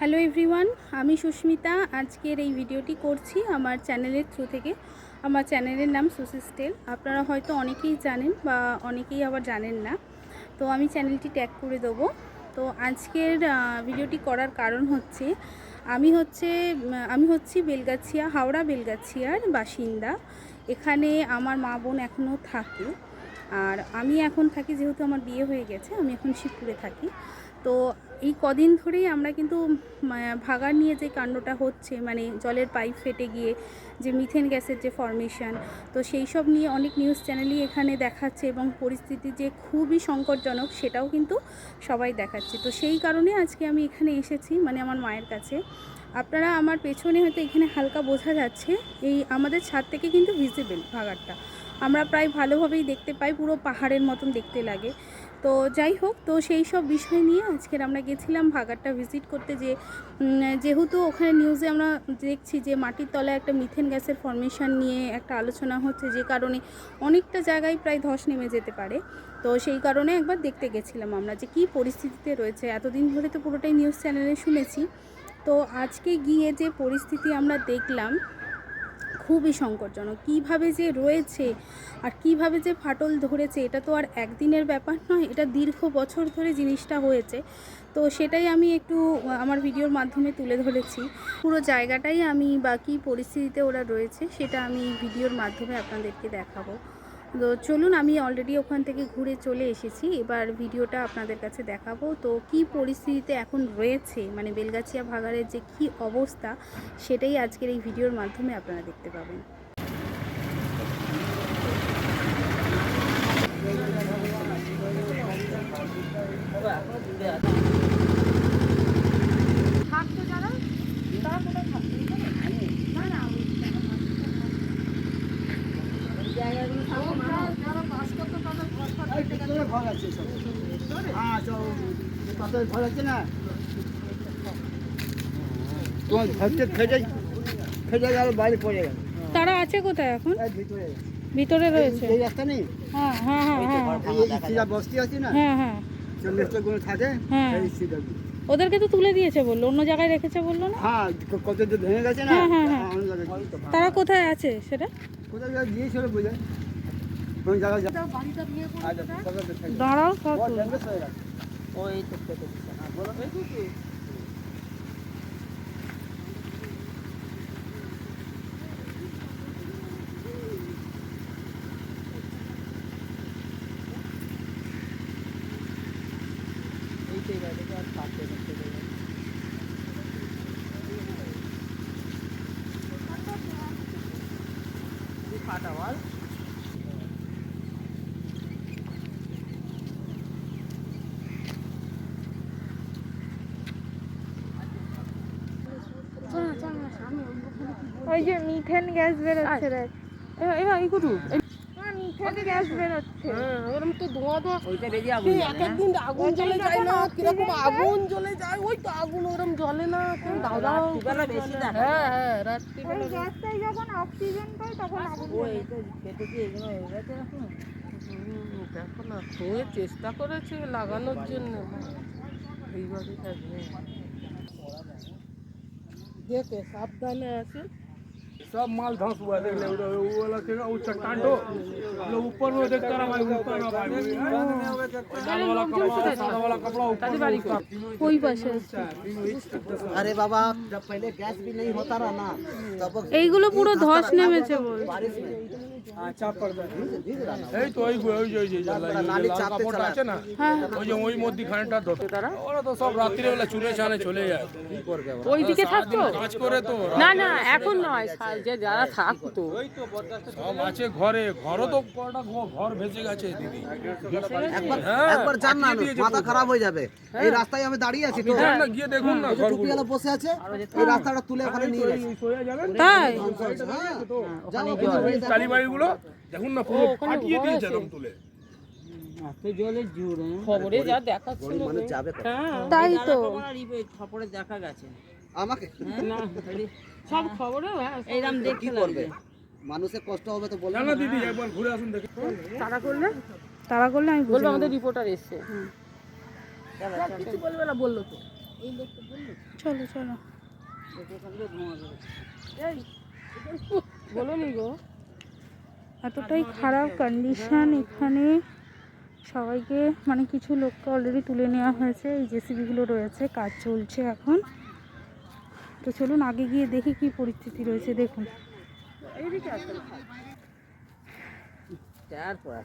Hello everyone, আমি সুস্মিতা। আজকের এই ভিডিওটি করছি আমার চ্যানেলের থ্রু থেকে। আমার চ্যানেলের নাম সুসিস্টেল আপনারা হয়তো অনেকেই জানেন বা অনেকেই আবার জানেন না। তো আমি চ্যানেলটি ট্যাগ করে দেবো। তো আজকের ভিডিওটি করার কারণ হচ্ছে, আমি হচ্ছে আমি হচ্ছি বেলগাছিয়া, হাওড়া বেলগাছিয়ার বাসিন্দা। এখানে আমার মা বোন এখনও থাকে। আর আমি এখন থাকি, যেহেতু আমার বিয়ে হয়ে গেছে, আমি এখন শিবপুরে থাকি। তো এই কদিন ধরেই আমরা কিন্তু ভাগার নিয়ে যে কাণ্ডটা হচ্ছে মানে জলের পাইপ ফেটে গিয়ে যে মিথেন গ্যাসের যে ফরমেশন তো সেই সব নিয়ে অনেক নিউজ চ্যানেলই এখানে দেখাচ্ছে এবং পরিস্থিতি যে খুবই সংকটজনক সেটাও কিন্তু সবাই দেখাচ্ছে। তো সেই কারণে আজকে আমি এখানে এসেছি মানে আমার মায়ের কাছে। আপনারা আমার পেছনে হয়তো এখানে হালকা বোঝা যাচ্ছে, এই আমাদের ছাদ থেকে কিন্তু ভিজিবল ভাগারটা আমরা প্রায় ভালোভাবেই দেখতে পাই, পুরো পাহাড়ের মতন দেখতে লাগে। তো যাই হোক, তো সেই সব বিষয় নিয়ে আজকের আমরা গেছিলাম ভাগারটা ভিজিট করতে যে যেহেতু ওখানে নিউজে আমরা দেখছি যে মাটির তলায় একটা মিথেন গ্যাসের ফরমেশন নিয়ে একটা আলোচনা হচ্ছে, যে কারণে অনেকটা জায়গায় প্রায় ধস নেমে যেতে পারে। তো সেই কারণে একবার দেখতে গেছিলাম আমরা যে কী পরিস্থিতিতে রয়েছে। এতদিন ধরে তো পুরোটাই নিউজ চ্যানেলে শুনেছি। তো আজকে গিয়ে যে পরিস্থিতি আমরা দেখলাম খুবই সংকটজনক। কীভাবে যে রয়েছে আর কীভাবে যে ফাটল ধরেছে, এটা তো আর একদিনের ব্যাপার নয়, এটা দীর্ঘ বছর ধরে জিনিসটা হয়েছে। তো সেটাই আমি একটু, আমার ভিডিওর মাধ্যমে তুলে ধরেছি। পুরো জায়গাটাই আমি বাকি পরিস্থিতিতে ওরা রয়েছে, সেটা আমি ভিডিওর মাধ্যমে আপনাদেরকে দেখাবো। তো চলুন, আমি অলরেডি ওখান থেকে ঘুরে চলে এসেছি। এবার ভিডিওটা আপনাদের কাছে দেখাবো। তো কি পরিস্থিতিতে এখন রয়েছে? মানে বেলগাছিয়া ভাগাড়ের যে কি অবস্থা, সেটাই আজকের এই ভিডিওর মাধ্যমে আপনারা দেখতে পাবেন। ঘর তারা আছে কোথায় এখন? ভিতরে রয়েছে। হ্যাঁ হ্যাঁ হ্যাঁ। ওদেরকে তো তুলে দিয়েছে বলল অন্য জায়গায় রেখেছে বলল না? ভেঙে গেছে হ্যাঁ, হ্যাঁ। তারা কোথায় আছে সেটা? কোথায় গিয়েছিল বুঝে দাঁড়াও সব ও, ড্যামেজ হয়ে ওই যে মিথেন গ্যাস বেরোচ্ছে দেখ। এবার এই কুটু। হ্যাঁ, মিথেন গ্যাস বেরোচ্ছে। হ্যাঁ ওরকম তো ধোঁয়া ধোঁয়া। ওইটা বেরিয়ে আগুন জ্বলে, এক একদিন আগুন জ্বলে যায় না কীরকম আগুন জ্বলে যায় ওই তো আগুন ওরকম জ্বলে না। কেউ দাও দাও। রাত্রিবেলা বেশি দেখা হ্যাঁ হ্যাঁ গ্যাসটাই যখন অক্সিজেন পায় তখন আগুন ও তো কেটে কি এগুলো হয়ে গেছে এখন দেখো না চেষ্টা করেছে লাগানোর জন্য। এইভাবে থাকবে। দেখে সাবধানে আছে सब माल धंस हुआ है, देख ले वो वो वाला देखा वो चट्टान तो लोग ऊपर में देखता रहा भाई ऊपर ना भाई लाल वाला कपड़ा सादा वाला कपड़ा ऊपर में उसका ওই পাশে अरे बाबा जब पहले गैस भी नहीं होता रहा ना तब এইগুলো পুরো ধস নেমেছে বল बारिश এই তো ওই ওই ওই যে জ্বালা- ওই যে নালি লাল চাপতে কাপড়টা আছে না? ওই যে ওই মধ্যিখানেটা ধরতে তারা ওরা তো সব রাত্রিরে বেলা চুলে ছানে চলে যায়। ওইদিকে থাকতো কাজ করে তো না না এখন নয় যে যারা থাকতো সব আছে ঘরে ঘরও তো কটা ঘর ভেসে গেছে দিদি। একবার হ্যাঁ, যান না মাথা খারাপ হয়ে যাবে। এই রাস্তায় আমি দাঁড়িয়ে আছি না গিয়ে দেখুন না টুপিওয়ালা বসে আছে এই রাস্তাটা তুলে ওখানে নিয়ে তাই। হ্যাঁ, যাও। কালীবাড়িগুলো? দেখুন না পুরো ফাটিয়ে দিয়েছে এরকম তুলে। খবরে যা দেখাচ্ছিল যাবে কোথায়? হ্যাঁ তাই তো। খবরে দেখা গেছে। আমাকে? সব খবরে হ্যাঁ এইরকম কি করবে? মানুষের কষ্ট হবে তো বলবে জানা দিদি একবার ঘুরে আসুন দেখি। তারা করলে? তারা করলে আমি বলব আমাদের রিপোর্টার এসছে। কিছু বলবে না বলল তো। চলো চলো। বলো নি গো। এতটাই খারাপ কন্ডিশন এখানে। সবাইকে মানে কিছু লোককে অলরেডি তুলে নেওয়া হয়েছে এই জেসিবিগুলো রয়েছে কাজ চলছে এখন। তো চলুন আগে গিয়ে দেখি কি পরিস্থিতি রয়েছে দেখুন। তারপর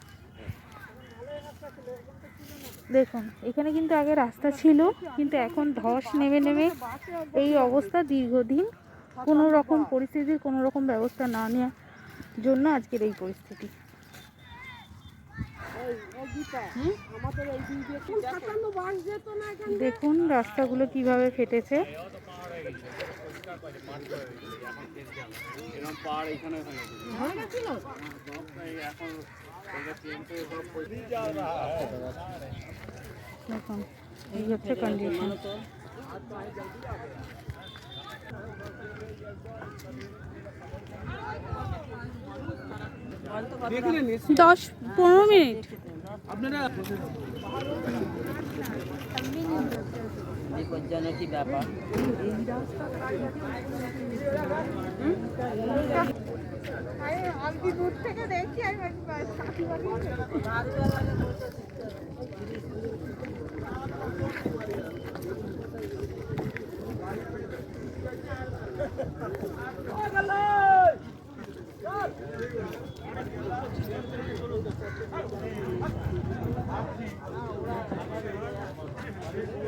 দেখুন এখানে কিন্তু আগে রাস্তা ছিল কিন্তু এখন ধস নেমে নেমে এই অবস্থা দীর্ঘদিন। কোনো রকম পরিস্থিতির কোনো রকম ব্যবস্থা না নেওয়ার জন্য আজকের এই পরিস্থিতি। দেখুন রাস্তাগুলো কীভাবে ফেটেছে। হচ্ছে কন্ডিশন দশ পনেরো মিনিট। থেকে দেখছি আমি সাথী বাকি এর সাথে আর কোনো ক্যাম্প মানে ছোট চ্যানেলে রিপোর্ট করা হয়েছিল একটা আর একটা তো অন্য এন টিভি নাকি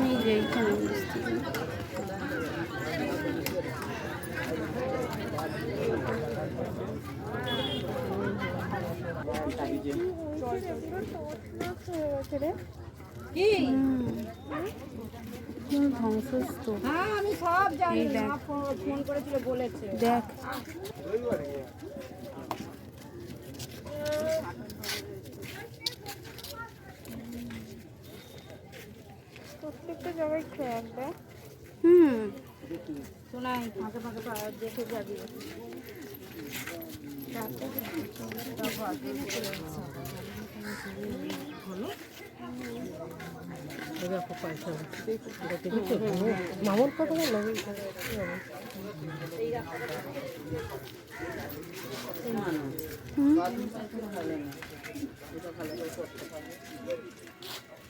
এই যে এইখানে সব এই দেখ। জায়গায় ক্র্যাক দেয় হুম। শোনাই ফাঁকে দেখে যাবি। দেখো পয়সা দেখেছ মামুন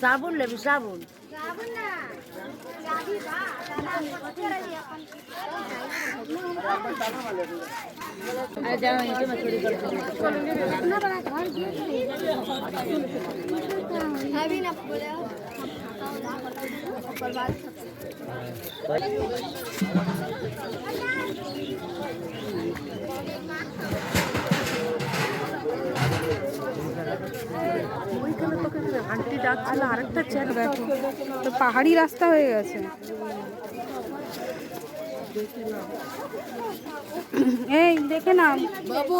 সাবুন নেবি সাবুন আন্টি আরেকটা দেখো। তো পাহাড়ি রাস্তা হয়ে গেছে। এই দেখে নাম বাবু